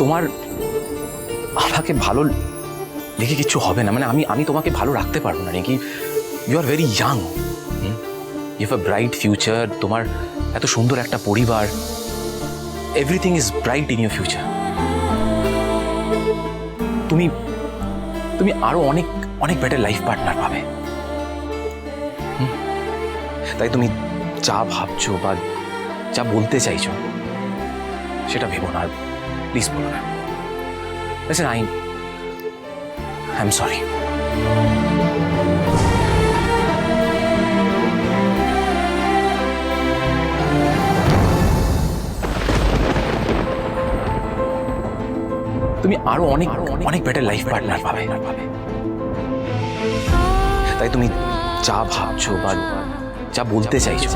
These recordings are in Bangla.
তোমার আমাকে ভালো লেগে কিছু হবে না। মানে আমি আমি তোমাকে ভালো রাখতে পারব না, নাকি? You are very young you have a bright future তোমার এত সুন্দর একটা পরিবার। Everything is bright in your future তুমি তুমি আরও অনেক অনেক বেটার লাইফ পার্টনার পাবে। তাই তুমি যা ভাবছ বা যা বলতে চাইছো, সেটা ভেবো না। প্লিজ বলো না Listen, I I'm sorry. তুমি আরও অনেক অনেক বেটার লাইফ পার্টনার পাবে। তাই তুমি যা ভাবছ বা যা বলতে চাইছো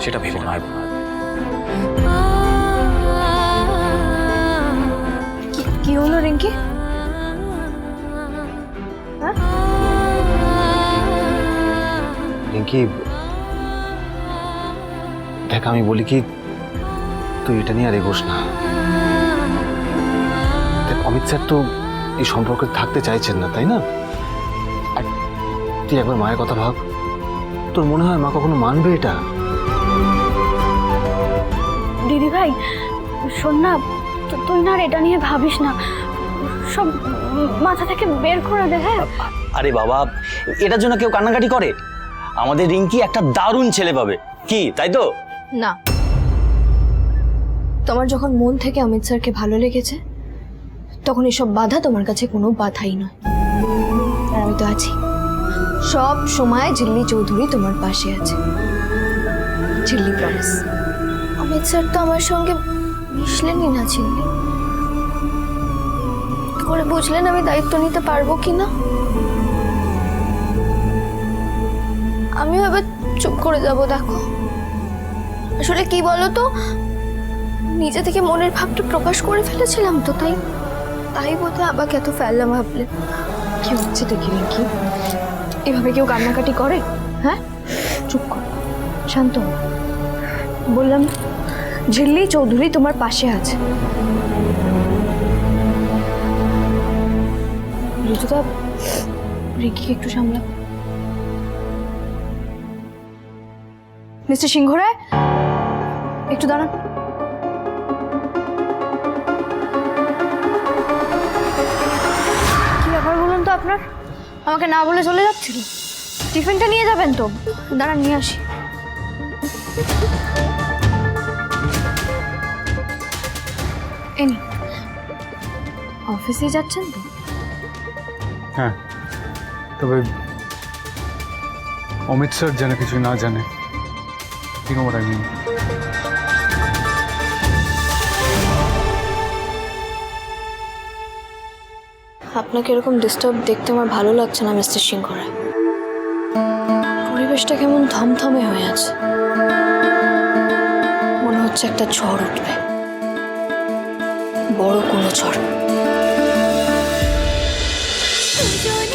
সেটা ভেবো না কি- কি হলো রিঙ্কি হ্যাঁ দেখ আমি বলি কি তুই এটা নিয়ে আর এগোস না। দেখ অমিত স্যার তো এই সম্পর্কে থাকতে চাইছেন না তাই না? আর তুই একবার মায়ের কথা ভাব তোর মনে হয় মা কখনো মানবে এটা? দিদি ভাই শোন না তুই না আর এটা নিয়ে ভাবিস না। সব মাথা থেকে বের করে দে হ্যাঁ? আরে বাবা এটার জন্য কেউ কান্নাকাটি করে? আমাদের রিঙ্কি একটা দারুণ ছেলে পাবে। কি তাই তো? না। তোমার যখন মন থেকে অমিত স্যারকে ভালো লেগেছে তখন এসব বাধা তোমার কাছে কোনো বাধাই নয়। আর আমি তো আছি। সব সময় ঝিল্লি চৌধুরী তোমার পাশে আছে। ঝিল্লি প্রমিস অমিত স্যার তো আমার সঙ্গে মিশলেনই না ঝিল্লি কি করে বুঝলেন আমি দায়িত্ব নিতে পারব কি না? আমিও এবার চুপ করে যাব, দেখো। আসলে কি বলো তো নিজে থেকে মনের ভাবটা প্রকাশ করে ফেলেছিলাম তো, তাই তাই বোধহয় আবাকে এত ফেললাম ভাবলে। কি হচ্ছে দেখি রিঙ্কি এভাবে কেউ কান্নাকাটি করে? হ্যাঁ? চুপ কর, শান্ত বললাম, ঝিল্লি চৌধুরী তোমার পাশে আছে। ঋতুদা রিঙ্কিকে একটু সামলা। মিস্টার সিংহ রায় একটু দাঁড়ান। কি ব্যাপার বলুন তো আপনার? আমাকে না বলে চলে যাচ্ছিল। টিফিনটা নিয়ে যাবেন তো? দাঁড়ান, নিয়ে আসি। এনি অফিসে যাচ্ছেন তো? হ্যাঁ। তবে অমিত স্যার যেন কিছু না জানে ঠিক আমার আপনাকে এরকম ডিস্টার্ব দেখতে আমার ভালো লাগছে না, মিস্টার সিংহ রায় পরিবেশটা কেমন থমথমে হয়ে আছে। মনে হচ্ছে একটা ঝড় উঠবে। বড় কোনো ঝড়।